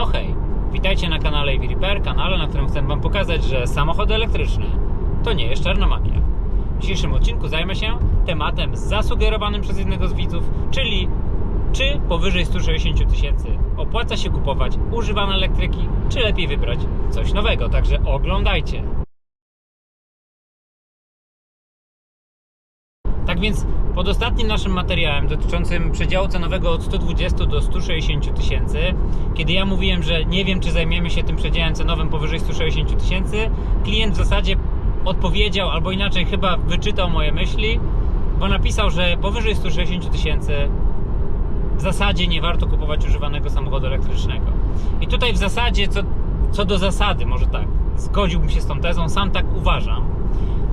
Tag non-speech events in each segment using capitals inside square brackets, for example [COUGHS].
No hej, witajcie na kanale Repair, kanale, na którym chcę Wam pokazać, że samochody elektryczne to nie jest czarna magia. W dzisiejszym odcinku zajmę się tematem zasugerowanym przez jednego z widzów, czyli czy powyżej 160 000 tysięcy opłaca się kupować używane elektryki, czy lepiej wybrać coś nowego. Także oglądajcie. Tak więc pod ostatnim naszym materiałem dotyczącym przedziału cenowego od 120 do 160 tysięcy, kiedy ja mówiłem, że nie wiem, czy zajmiemy się tym przedziałem cenowym powyżej 160 tysięcy, klient w zasadzie odpowiedział, albo inaczej chyba wyczytał moje myśli, bo napisał, że powyżej 160 tysięcy w zasadzie nie warto kupować używanego samochodu elektrycznego. I tutaj w zasadzie, co, co do zasady, może tak, zgodziłbym się z tą tezą, sam tak uważam.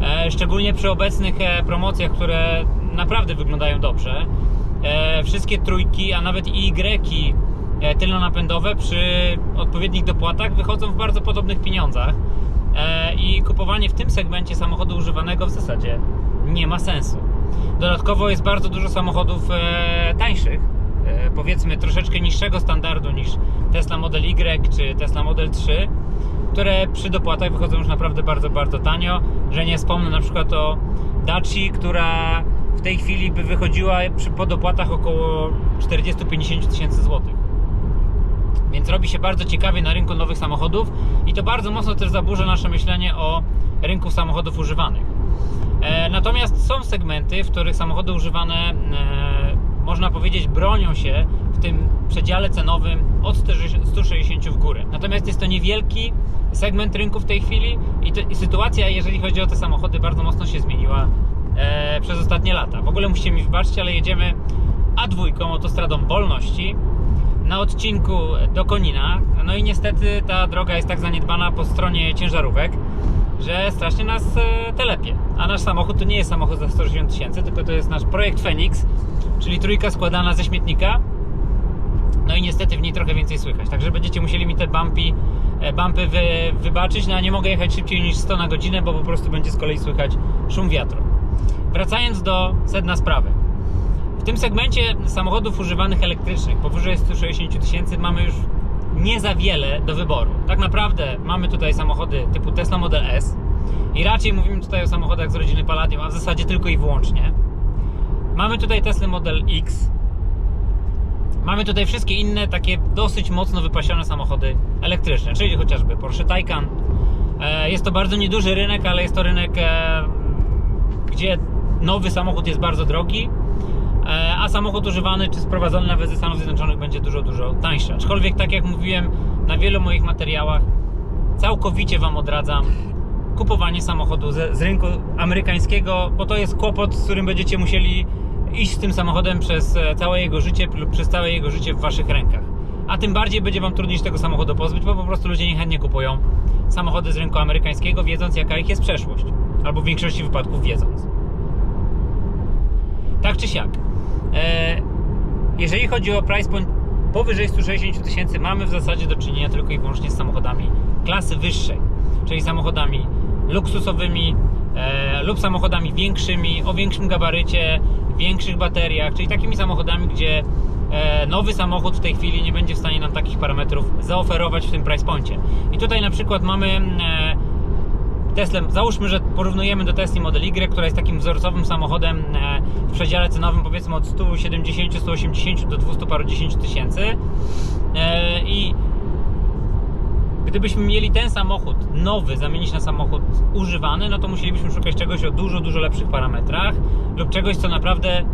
E, szczególnie przy obecnych e, promocjach, które naprawdę wyglądają dobrze. E, wszystkie trójki, a nawet i Y tylnonapędowe przy odpowiednich dopłatach wychodzą w bardzo podobnych pieniądzach. I kupowanie w tym segmencie samochodu używanego w zasadzie nie ma sensu. Dodatkowo jest bardzo dużo samochodów tańszych, powiedzmy troszeczkę niższego standardu niż Tesla Model Y czy Tesla Model 3, które przy dopłatach wychodzą już naprawdę bardzo, bardzo tanio, że nie wspomnę na przykład o Daci, która w tej chwili by wychodziła przy, po dopłatach około 40-50 tysięcy złotych. Więc robi się bardzo ciekawie na rynku nowych samochodów i to bardzo mocno też zaburza nasze myślenie o rynku samochodów używanych. E, natomiast są segmenty, w których samochody używane, e, można powiedzieć, bronią się w tym przedziale cenowym od 160 w górę. Natomiast jest to niewielki segment rynku w tej chwili i, i sytuacja, jeżeli chodzi o te samochody, bardzo mocno się zmieniła e, przez ostatnie lata. W ogóle musicie mi wybaczyć, ale jedziemy A2 autostradą wolności na odcinku do Konina. No i niestety ta droga jest tak zaniedbana po stronie ciężarówek, że strasznie nas e, telepie. A nasz samochód to nie jest samochód za 160 tysięcy, tylko to jest nasz projekt Phoenix, czyli trójka składana ze śmietnika. No i niestety w niej trochę więcej słychać. Także będziecie musieli mi te bumpy, bumpy wy, wybaczyć. No a nie mogę jechać szybciej niż 100 na godzinę, bo po prostu będzie z kolei słychać szum wiatru. Wracając do sedna sprawy. W tym segmencie samochodów używanych elektrycznych powyżej 160 tysięcy mamy już nie za wiele do wyboru. Tak naprawdę mamy tutaj samochody typu Tesla Model S i raczej mówimy tutaj o samochodach z rodziny Palladium, a w zasadzie tylko i wyłącznie. Mamy tutaj Tesla Model X. Mamy tutaj wszystkie inne takie dosyć mocno wypasione samochody elektryczne, czyli chociażby Porsche Taycan. E, Jest to bardzo nieduży rynek, ale jest to rynek, e, gdzie nowy samochód jest bardzo drogi, e, a samochód używany czy sprowadzony nawet ze Stanów Zjednoczonych będzie dużo, dużo tańszy. Aczkolwiek, tak jak mówiłem na wielu moich materiałach, całkowicie Wam odradzam kupowanie samochodu ze, z rynku amerykańskiego, bo to jest kłopot, z którym będziecie musieli iść z tym samochodem przez e, całe jego życie lub przez całe jego życie w Waszych rękach. A tym bardziej będzie Wam trudniej się tego samochodu pozbyć, bo po prostu ludzie niechętnie kupują samochody z rynku amerykańskiego, wiedząc jaka ich jest przeszłość. Albo w większości wypadków wiedząc. Tak czy siak. E, jeżeli chodzi o price point powyżej 160 tysięcy, mamy w zasadzie do czynienia tylko i wyłącznie z samochodami klasy wyższej, czyli samochodami luksusowymi e, lub samochodami większymi, o większym gabarycie, większych bateriach, czyli takimi samochodami, gdzie e, nowy samochód w tej chwili nie będzie w stanie nam takich parametrów zaoferować w tym price poincie. I tutaj na przykład mamy e, Tesla, załóżmy, że porównujemy do Tesla Model Y, która jest takim wzorcowym samochodem e, w przedziale cenowym powiedzmy od 170, 180 do 200 paru 10 tysięcy i gdybyśmy mieli ten samochód nowy zamienić na samochód używany, no to musielibyśmy szukać czegoś o dużo, dużo lepszych parametrach lub czegoś, co naprawdę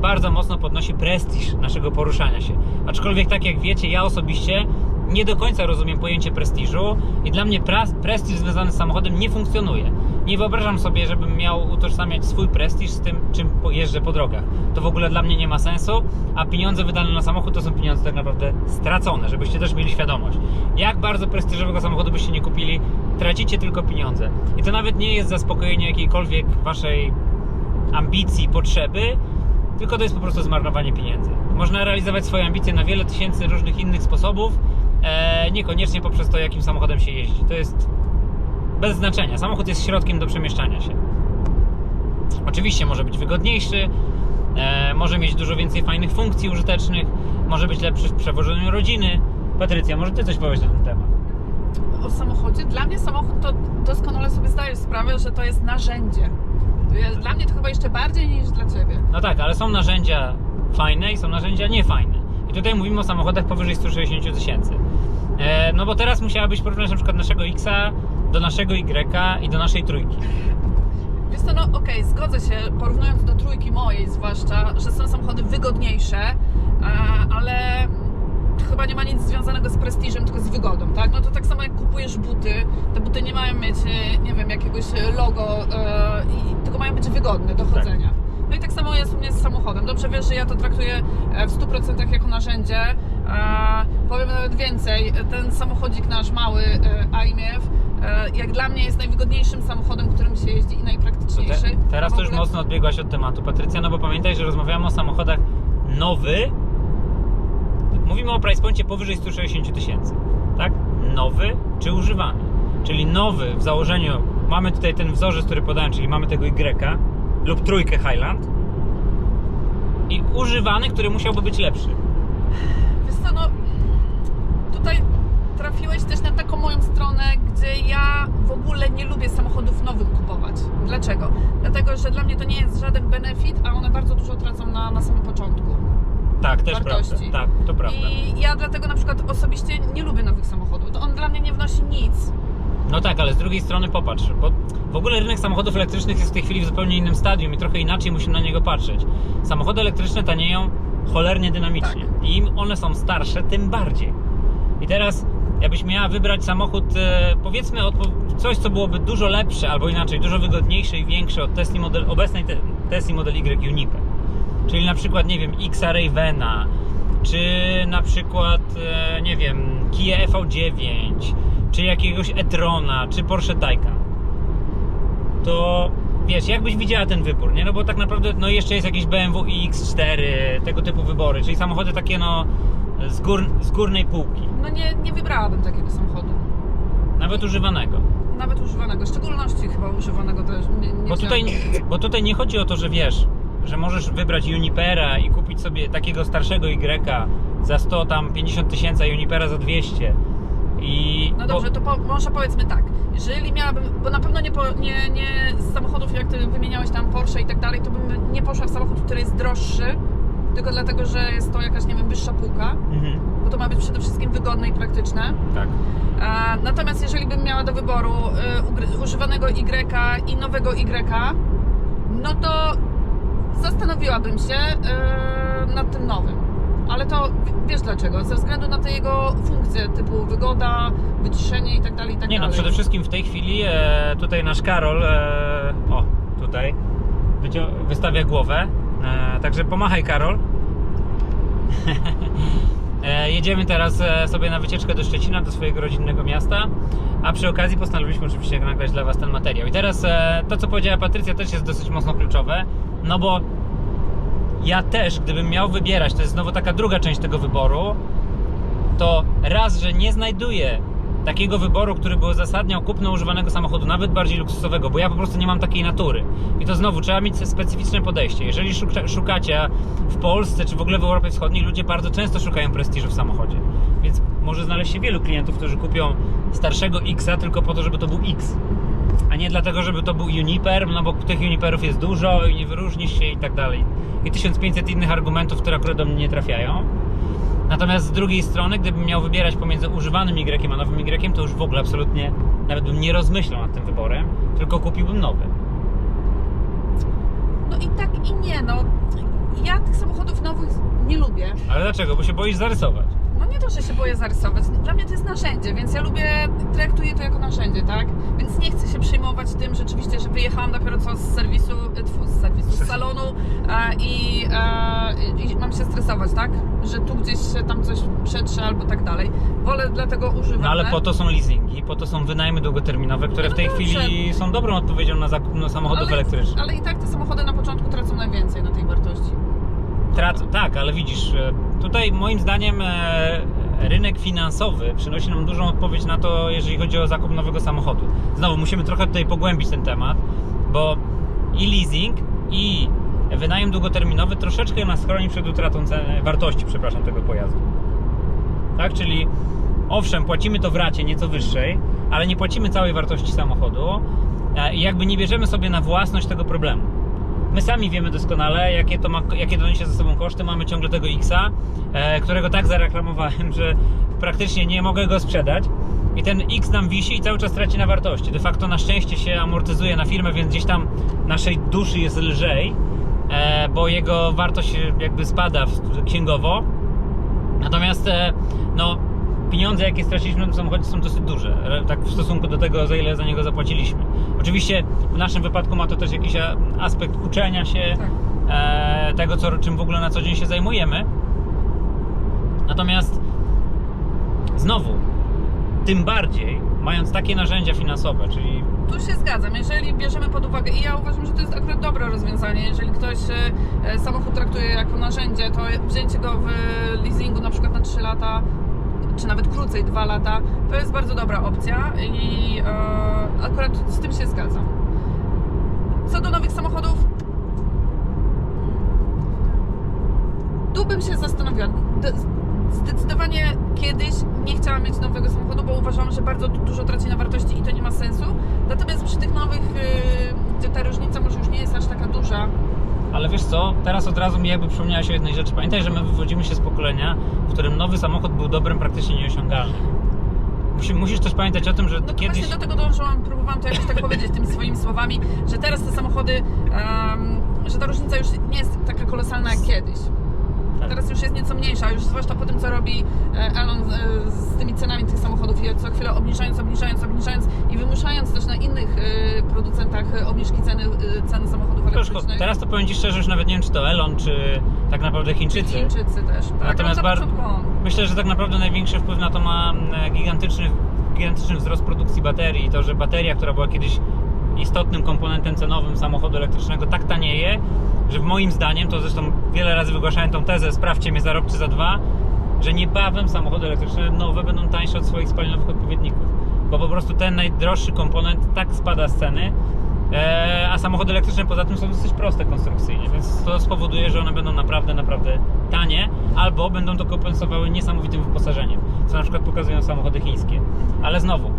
bardzo mocno podnosi prestiż naszego poruszania się. Aczkolwiek tak jak wiecie, ja osobiście nie do końca rozumiem pojęcie prestiżu i dla mnie prestiż związany z samochodem nie funkcjonuje. Nie wyobrażam sobie, żebym miał utożsamiać swój prestiż z tym, czym jeżdżę po drogach. To w ogóle dla mnie nie ma sensu, a pieniądze wydane na samochód to są pieniądze tak naprawdę stracone, żebyście też mieli świadomość. Jak bardzo prestiżowego samochodu byście nie kupili, tracicie tylko pieniądze. I to nawet nie jest zaspokojenie jakiejkolwiek waszej ambicji, potrzeby, tylko to jest po prostu zmarnowanie pieniędzy. Można realizować swoje ambicje na wiele tysięcy różnych innych sposobów, niekoniecznie poprzez to, jakim samochodem się jeździ. To jest bez znaczenia. Samochód jest środkiem do przemieszczania się. Oczywiście może być wygodniejszy, e, może mieć dużo więcej fajnych funkcji użytecznych, może być lepszy w przewożeniu rodziny, Patrycja, może ty coś powiesz na ten temat? O samochodzie? Dla mnie samochód to doskonale sobie zdajesz sprawę, że to jest narzędzie. Dla mnie to chyba jeszcze bardziej niż dla ciebie. No tak, ale są narzędzia fajne i są narzędzia niefajne. I tutaj mówimy o samochodach powyżej 160 000 tysięcy. E, no bo teraz musiałabyś porównać na przykład naszego Xa do naszego Y i do naszej trójki. Wiesz co, no okej, zgodzę się, porównując do trójki mojej zwłaszcza, że są samochody wygodniejsze, e, ale chyba nie ma nic związanego z prestiżem, tylko z wygodą, tak? No to tak samo jak kupujesz buty, te buty nie mają mieć, e, nie wiem, jakiegoś logo, i, tylko mają być wygodne do chodzenia. No i tak samo jest u mnie z samochodem. Dobrze wiesz, że ja to traktuję w 100% jako narzędzie. E, powiem nawet więcej, ten samochodzik nasz mały e, IMF, e, jak dla mnie jest najwygodniejszym samochodem, którym się jeździ i najpraktyczniejszy. te, teraz A to już ogóle- mocno odbiegłaś od tematu, Patrycja, no bo pamiętaj, że rozmawiamy o samochodach nowy. Mówimy o price poincie powyżej 160 000 tysięcy, tak? Nowy czy używany. Czyli nowy w założeniu, mamy tutaj ten wzorzec, który podałem, czyli mamy tego Y lub trójkę Highland i używany, który musiałby być lepszy. Wiesz co, no tutaj trafiłeś też na taką moją stronę, gdzie ja w ogóle nie lubię samochodów nowych kupować. Dlaczego? Dlatego, że dla mnie to nie jest żaden benefit, a one bardzo dużo tracą na, na samym początku. Tak, też Wartości. prawda. Tak, to prawda. I ja dlatego na przykład osobiście nie lubię nowych samochodów. To on dla mnie nie wnosi nic. No tak, ale z drugiej strony popatrz, bo w ogóle rynek samochodów elektrycznych jest w tej chwili w zupełnie innym stadium i trochę inaczej musimy na niego patrzeć. Samochody elektryczne tanieją cholernie dynamicznie. I im one są starsze, tym bardziej. I teraz, jakbyś miała wybrać samochód, e, powiedzmy coś, co byłoby dużo lepsze, albo inaczej, dużo wygodniejsze i większe od Tesla model, obecnej te, Tesla Model Y Unique. Czyli na przykład, nie wiem, Xa Ravena, czy na przykład, e, nie wiem, Kia EV9, czy jakiegoś e-trona, czy Porsche Taycan. To wiesz, jakbyś widziała ten wybór, nie? No bo tak naprawdę, no jeszcze jest jakieś BMW iX4, tego typu wybory, czyli samochody takie, no, z, gór, z górnej półki, No nie, nie wybrałabym takiego samochodu. nawet używanego. Nawet używanego, w szczególności chyba używanego też. Nie, nie Bo tutaj, bo tutaj nie chodzi o to, że wiesz, że możesz wybrać Junipera i kupić sobie takiego starszego Y za 100 tam 50 tysięcy, Junipera za 200. I No dobrze, to po, może powiedzmy tak. Jeżeli miałabym, bo na pewno nie, po, nie, nie z samochodów, jak ty wymieniałeś tam Porsche i tak dalej, to bym nie poszła w samochód, który jest droższy, tylko dlatego, że jest to jakaś, nie wiem, wyższa półka, Mhm, bo to ma być przede wszystkim wygodne i praktyczne. tak. Natomiast jeżeli bym miała do wyboru ugry- używanego Y i nowego Y, no to zastanowiłabym się e, nad tym nowym. Ale to wiesz dlaczego? Ze względu na te jego funkcje typu wygoda, wyciszenie i tak dalej, i tak Nie no, dalej. przede wszystkim w tej chwili e, tutaj nasz Karol, e, o tutaj, wycio- wystawia głowę, e, także pomachaj Karol. [LAUGHS] e, jedziemy teraz e, sobie na wycieczkę do Szczecina, do swojego rodzinnego miasta, a przy okazji postanowiliśmy oczywiście nagrać dla Was ten materiał. I teraz e, to, co powiedziała Patrycja też jest dosyć mocno kluczowe, no bo ja też, gdybym miał wybierać, to jest znowu taka druga część tego wyboru, to raz, że nie znajduję takiego wyboru, który by uzasadniał kupno używanego samochodu, nawet bardziej luksusowego, bo ja po prostu nie mam takiej natury. I to znowu trzeba mieć specyficzne podejście. Jeżeli szuka, szukacie w Polsce czy w ogóle w Europie Wschodniej, ludzie bardzo często szukają prestiżu w samochodzie. Więc może znaleźć się wielu klientów, którzy kupią starszego Xa tylko po to, żeby to był X. A nie dlatego, żeby to był Uniper, no bo tych Uniperów jest dużo i nie wyróżnisz się i tak dalej. I 1500 innych argumentów, które akurat do mnie nie trafiają. Natomiast z drugiej strony, gdybym miał wybierać pomiędzy używanym Y a nowym Y, to już w ogóle absolutnie nawet bym nie rozmyślał nad tym wyborem, tylko kupiłbym nowy. No i tak i nie, no. Ja tych samochodów nowych nie lubię. Ale dlaczego? Bo się boisz zarysować. No nie to, że się boję zarysować. Dla mnie to jest narzędzie, więc ja lubię, traktuję to jako narzędzie, tak? Więc nie chcę się przejmować tym rzeczywiście, że wyjechałam dopiero co z serwisu, e, tfu, z serwisu, z salonu e, i, e, i mam się stresować, tak? Że tu gdzieś się tam coś przetrze albo tak dalej. Wolę dlatego używać. No ale po to są leasingi, po to są wynajmy długoterminowe, które No w tej dobrze. chwili są dobrą odpowiedzią na zakup samochodów elektrycznych. ale i tak te samochody na początku tracą najwięcej na tej wartości. Trac- tak, ale widzisz, e, tutaj moim zdaniem e, rynek finansowy przynosi nam dużą odpowiedź na to, jeżeli chodzi o zakup nowego samochodu. Znowu musimy trochę tutaj pogłębić ten temat, bo i leasing, i wynajem długoterminowy troszeczkę nas chroni przed utratą ceny, wartości, przepraszam, tego pojazdu. Tak? Czyli owszem, płacimy to w racie nieco wyższej, ale nie płacimy całej wartości samochodu e, i jakby nie bierzemy sobie na własność tego problemu. My sami wiemy doskonale, jakie to, ma, jakie to niesie ze sobą koszty. Mamy ciągle tego Xa, e, którego tak zareklamowałem, że praktycznie nie mogę go sprzedać. I ten X nam wisi i cały czas traci na wartości. De facto na szczęście się amortyzuje na firmę, więc gdzieś tam naszej duszy jest lżej, e, bo jego wartość jakby spada w, księgowo. Natomiast e, no, pieniądze, jakie straciliśmy na tym samochodzie, są dosyć duże, tak w stosunku do tego, za ile za niego zapłaciliśmy. Oczywiście w naszym wypadku ma to też jakiś aspekt uczenia się Tak. e, tego, co, czym w ogóle na co dzień się zajmujemy. Natomiast znowu, tym bardziej, mając takie narzędzia finansowe, czyli Tu się zgadzam. Jeżeli bierzemy pod uwagę, i ja uważam, że to jest akurat dobre rozwiązanie, jeżeli ktoś e, samochód traktuje jako narzędzie, to wzięcie go w leasingu na przykład na 3 lata, czy nawet krócej 2 lata, to jest bardzo dobra opcja i e, akurat z tym się zgadzam. Co do nowych samochodów, tu bym się zastanowiła. Zdecydowanie kiedyś nie chciałam mieć nowego samochodu, bo uważam, że bardzo du- dużo traci na wartości i to nie ma sensu. Natomiast przy tych nowych, yy, gdzie ta różnica może już nie jest aż taka duża, Ale wiesz co, teraz od razu mi jakby przypomniałaś o jednej rzeczy. Pamiętaj, że my wywodzimy się z pokolenia, w którym nowy samochód był dobrem praktycznie nieosiągalnym. Musi, musisz też pamiętać o tym, że No kiedyś... właśnie do tego dążyłam, próbowałam to jakoś tak powiedzieć tymi swoimi słowami, że teraz te samochody, em, że ta różnica już nie jest taka kolosalna jak kiedyś. Tak. Teraz już jest nieco mniejsza, już zwłaszcza po tym, co robi e, Elon e, z tymi cenami tych samochodów i co chwilę obniżając, obniżając, obniżając i wymuszając też na innych e, producentach obniżki ceny, ceny samochodów elektrycznych. teraz to powiem Ci szczerze, już nawet nie wiem, czy to Elon, czy tak naprawdę Chińczycy. Chińczycy też. Tak, Natomiast bar-. Myślę, że tak naprawdę największy wpływ na to ma gigantyczny, gigantyczny wzrost produkcji baterii. To, że bateria, która była kiedyś istotnym komponentem cenowym samochodu elektrycznego, tak tanieje, że moim zdaniem, to zresztą wiele razy wygłaszałem tą tezę, sprawdźcie mnie za rok czy za dwa, że niebawem samochody elektryczne nowe będą tańsze od swoich spalinowych odpowiedników. Bo po prostu ten najdroższy komponent tak spada z ceny, e, a samochody elektryczne poza tym są dosyć proste konstrukcyjnie, więc to spowoduje, że one będą naprawdę, naprawdę tanie, albo będą to kompensowały niesamowitym wyposażeniem, co na przykład pokazują samochody chińskie. Ale znowu,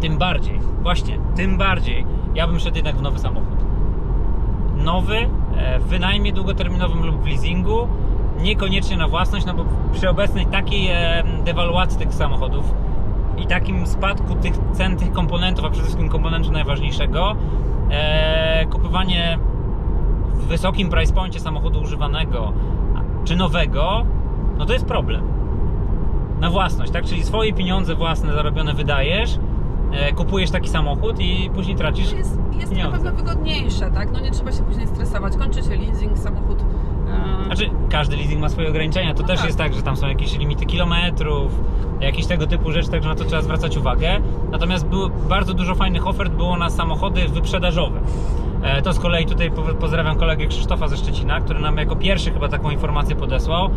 tym bardziej, właśnie, tym bardziej ja bym szedł jednak w nowy samochód. Nowy, e, w wynajmie długoterminowym lub w leasingu, niekoniecznie na własność, no bo przy obecnej takiej e, dewaluacji tych samochodów i takim spadku tych cen tych komponentów, a przede wszystkim komponentu najważniejszego, e, kupowanie w wysokim price poincie samochodu używanego czy nowego, no to jest problem. Na własność, tak? Czyli swoje pieniądze własne zarobione wydajesz, e, kupujesz taki samochód i później tracisz jest, jest na pewno wygodniejsze, tak? No nie trzeba się później stresować. Kończy się leasing, samochód. e, Znaczy, każdy leasing ma swoje ograniczenia. To No też tak. jest tak, że tam są jakieś limity kilometrów, jakieś tego typu rzeczy, także na to trzeba zwracać uwagę. Natomiast było bardzo dużo fajnych ofert było na samochody wyprzedażowe. E, To z kolei tutaj po- pozdrawiam kolegę Krzysztofa ze Szczecina, który nam jako pierwszy chyba taką informację podesłał.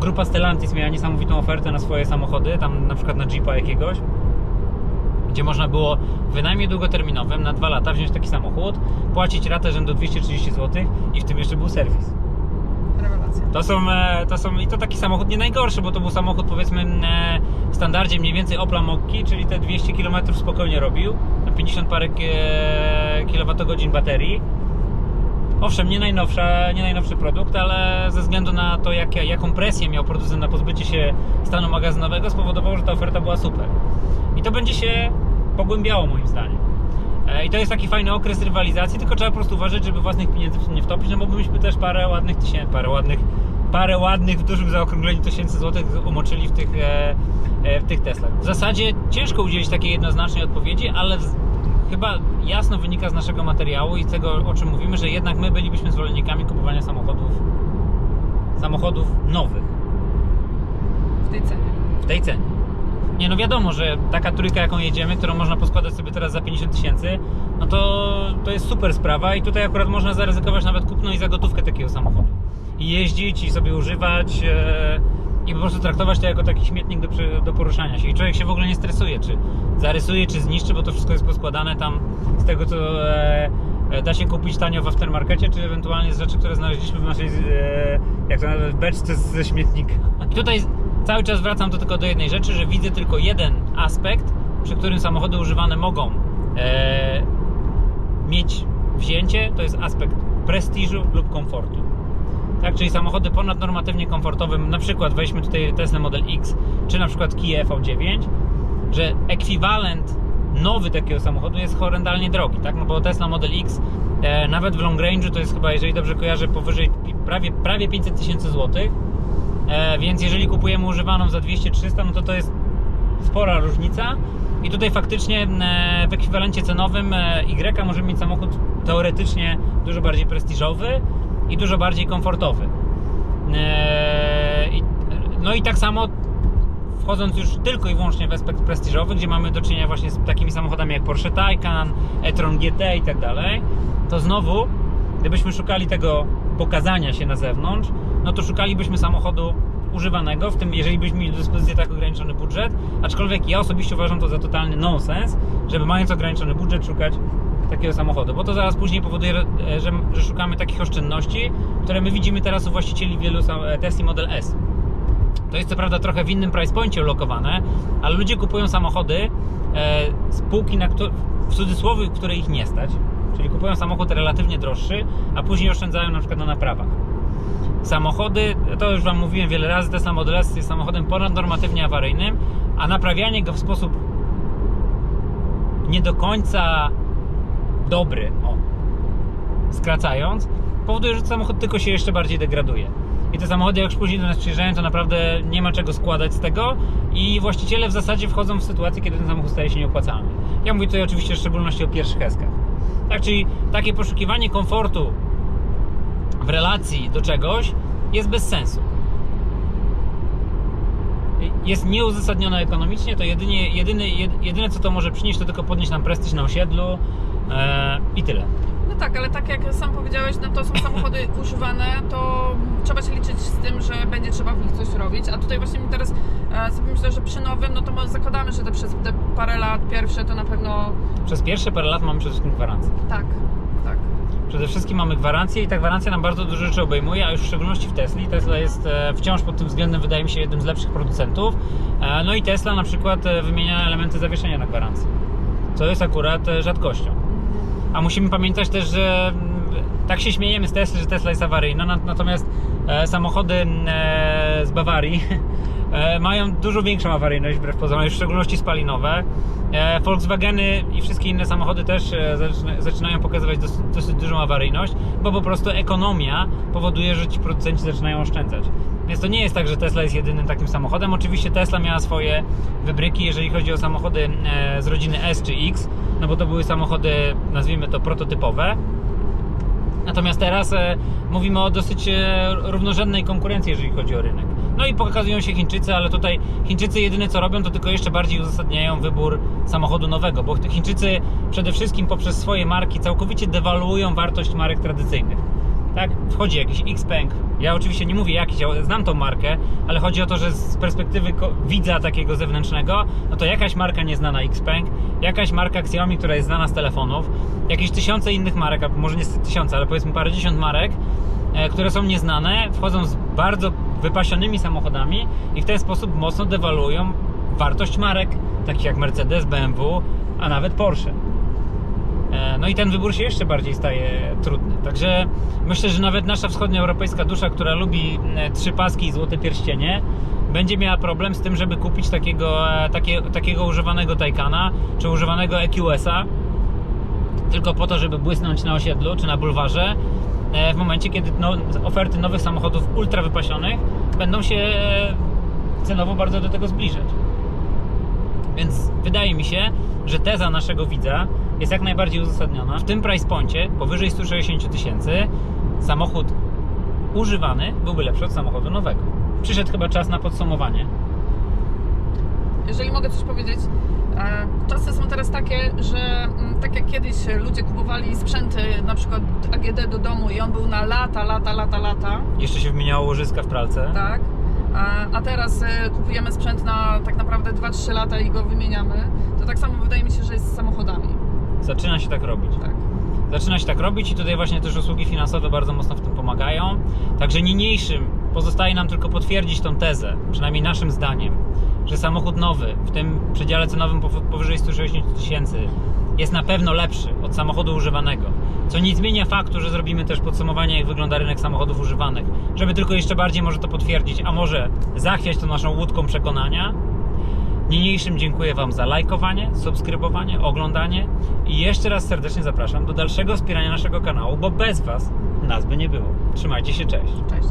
Grupa Stellantis miała niesamowitą ofertę na swoje samochody, tam na przykład na Jeepa jakiegoś gdzie można było w wynajmie długoterminowym na dwa lata wziąć taki samochód, płacić ratę rzędu 230 zł i w tym jeszcze był serwis. Rewelacja. To są, e, to są, i to taki samochód nie najgorszy, bo to był samochód powiedzmy e, w standardzie mniej więcej Opla Mokki, czyli te 200 km spokojnie robił, na 50 parę e, kilowatogodzin baterii. Owszem, nie, najnowsza, nie najnowszy produkt, ale ze względu na to, jak, jaką presję miał producent na pozbycie się stanu magazynowego, spowodowało, że ta oferta była super. I to będzie się pogłębiało moim zdaniem. E, I to jest taki fajny okres rywalizacji, tylko trzeba po prostu uważać, żeby własnych pieniędzy w tym nie wtopić, no bo byśmy też parę ładnych tysięcy, parę ładnych, parę ładnych w dużym zaokrągleniu tysięcy złotych umoczyli w tych, e, e, w tych Teslach. W zasadzie ciężko udzielić takiej jednoznacznej odpowiedzi, ale chyba jasno wynika z naszego materiału i tego, o czym mówimy, że jednak my bylibyśmy zwolennikami kupowania samochodów samochodów nowych W tej cenie. w tej cenie. Nie no wiadomo, że taka trójka jaką jedziemy, którą można poskładać sobie teraz za 50 tysięcy, no to, to jest super sprawa i tutaj akurat można zaryzykować nawet kupno i za gotówkę takiego samochodu. I jeździć i sobie używać e, i po prostu traktować to jako taki śmietnik do, do poruszania się. I człowiek się w ogóle nie stresuje, czy zarysuje, czy zniszczy, bo to wszystko jest poskładane tam z tego, co e, e, da się kupić tanio w aftermarkecie, czy ewentualnie z rzeczy, które znaleźliśmy w naszej, jak to nazwać, beczce ze śmietnika. I tutaj cały czas wracam do tylko do jednej rzeczy, że widzę tylko jeden aspekt, przy którym samochody używane mogą e, mieć wzięcie, to jest aspekt prestiżu lub komfortu. Tak, czyli samochody ponadnormatywnie komfortowe, na przykład weźmy tutaj Tesla Model X, czy na przykład Kia EV9, że ekwiwalent nowy takiego samochodu jest horrendalnie drogi, tak? No bo Tesla Model X e, nawet w long range to jest chyba, jeżeli dobrze kojarzę, powyżej prawie, prawie 500 tysięcy złotych. E, więc jeżeli kupujemy używaną za 200-300, no to to jest spora różnica. I tutaj faktycznie e, w ekwiwalencie cenowym e, Y możemy mieć samochód teoretycznie dużo bardziej prestiżowy i dużo bardziej komfortowy. No i tak samo wchodząc już tylko i wyłącznie w aspekt prestiżowy, gdzie mamy do czynienia właśnie z takimi samochodami jak Porsche Taycan, e-tron GT i tak dalej, to znowu, gdybyśmy szukali tego pokazania się na zewnątrz, no to szukalibyśmy samochodu używanego, w tym jeżeli byśmy mieli do dyspozycji tak ograniczony budżet, aczkolwiek ja osobiście uważam to za totalny nonsens, żeby mając ograniczony budżet szukać takiego samochodu, bo to zaraz później powoduje, e, że, że szukamy takich oszczędności, które my widzimy teraz u właścicieli wielu e, Tesla Model S. To jest co prawda trochę w innym price poincie ulokowane, ale ludzie kupują samochody e, z półki, na któ- w cudzysłowie, w której ich nie stać. Czyli kupują samochód relatywnie droższy, a później oszczędzają na przykład na naprawach. Samochody, to już Wam mówiłem wiele razy, Tesla Model S jest samochodem ponadnormatywnie awaryjnym, a naprawianie go w sposób nie do końca dobry, o, skracając, powoduje, że samochód tylko się jeszcze bardziej degraduje. I te samochody, jak już później do nas przyjeżdżają, to naprawdę nie ma czego składać z tego i właściciele w zasadzie wchodzą w sytuację, kiedy ten samochód staje się nieopłacalny. Ja mówię tutaj oczywiście w szczególności o pierwszych eskach. Tak, czyli takie poszukiwanie komfortu w relacji do czegoś jest bez sensu. Jest nieuzasadnione ekonomicznie, to jedynie, jedyny, jed- jedyne co to może przynieść, to tylko podnieść nam prestiż na osiedlu e, i tyle. No tak, ale tak jak sam powiedziałeś, no to są samochody [COUGHS] używane, to trzeba się liczyć z tym, że będzie trzeba w nich coś robić. A tutaj właśnie mi teraz e, sobie myślę, że przy nowym, no to może zakładamy, że te przez te parę lat pierwsze to na pewno Przez pierwsze parę lat mamy przede wszystkim gwarancję. tak. Przede wszystkim mamy gwarancję i ta gwarancja nam bardzo dużo rzeczy obejmuje, a już w szczególności w Tesli. Tesla jest e, wciąż pod tym względem, wydaje mi się, jednym z lepszych producentów. E, No i Tesla na przykład e, wymienia elementy zawieszenia na gwarancji, co jest akurat rzadkością. A musimy pamiętać też, że mm, tak się śmiejemy z Tesla, że Tesla jest awaryjna, na- natomiast samochody e, z Bawarii [LAUGHS] mają dużo większą awaryjność wbrew pozorom, w szczególności spalinowe. E, Volkswageny i wszystkie inne samochody też e, zaczyna- zaczynają pokazywać dosyć, dużą awaryjność, bo po prostu ekonomia powoduje, że ci producenci zaczynają oszczędzać. Więc to nie jest tak, że Tesla jest jedynym takim samochodem. Oczywiście Tesla miała swoje wybryki, jeżeli chodzi o samochody e, z rodziny S czy X, no bo to były samochody, nazwijmy to prototypowe. Natomiast teraz e, mówimy o dosyć e, równorzędnej konkurencji, jeżeli chodzi o rynek. No i pokazują się Chińczycy, ale tutaj Chińczycy jedyne co robią, to tylko jeszcze bardziej uzasadniają wybór samochodu nowego, bo Chińczycy przede wszystkim poprzez swoje marki całkowicie dewaluują wartość marek tradycyjnych. Tak, wchodzi jakiś Xpeng. Ja oczywiście nie mówię jakiś, ja znam tą markę, ale chodzi o to, że z perspektywy widza takiego zewnętrznego, no to jakaś marka nieznana Xpeng, jakaś marka Xiaomi, która jest znana z telefonów, jakieś tysiące innych marek, a może nie tysiące, ale powiedzmy parędziesiąt marek, e, które są nieznane, wchodzą z bardzo wypasionymi samochodami i w ten sposób mocno dewaluują wartość marek, takich jak Mercedes, BMW, a nawet Porsche. E, No i ten wybór się jeszcze bardziej staje trudny. Także myślę, że nawet nasza wschodnioeuropejska dusza, która lubi e, trzy paski i złote pierścienie, będzie miała problem z tym, żeby kupić takiego, e, takie, takiego używanego Taycana czy używanego EQS-a tylko po to, żeby błysnąć na osiedlu czy na bulwarze w momencie, kiedy no, oferty nowych samochodów ultra wypasionych będą się e, cenowo bardzo do tego zbliżać. Więc wydaje mi się, że teza naszego widza jest jak najbardziej uzasadniona. W tym price poincie, powyżej 160 tysięcy, samochód używany byłby lepszy od samochodu nowego. Przyszedł chyba czas na podsumowanie. Jeżeli mogę coś powiedzieć, e, czasy są teraz takie, że mm, tak jak kiedyś ludzie kupowali sprzęty, na przykład AGD do domu i on był na lata, lata, lata, lata, Jeszcze się wymieniało łożyska w pralce. tak? A, a teraz e, kupujemy sprzęt na tak naprawdę 2-3 lata i go wymieniamy, to tak samo wydaje mi się, że jest z samochodami. Zaczyna się tak robić. Tak. Zaczyna się tak robić i tutaj właśnie też usługi finansowe bardzo mocno w tym pomagają. Także niniejszym Pozostaje nam tylko potwierdzić tą tezę, przynajmniej naszym zdaniem, że samochód nowy w tym przedziale cenowym pow- powyżej 160 tysięcy jest na pewno lepszy od samochodu używanego. Co nie zmienia faktu, że zrobimy też podsumowanie, jak wygląda rynek samochodów używanych, żeby tylko jeszcze bardziej może to potwierdzić, a może zachwiać to naszą łódką przekonania. Niniejszym dziękuję Wam za lajkowanie, subskrybowanie, oglądanie i jeszcze raz serdecznie zapraszam do dalszego wspierania naszego kanału, bo bez Was nas by nie było. Trzymajcie się, cześć. Cześć.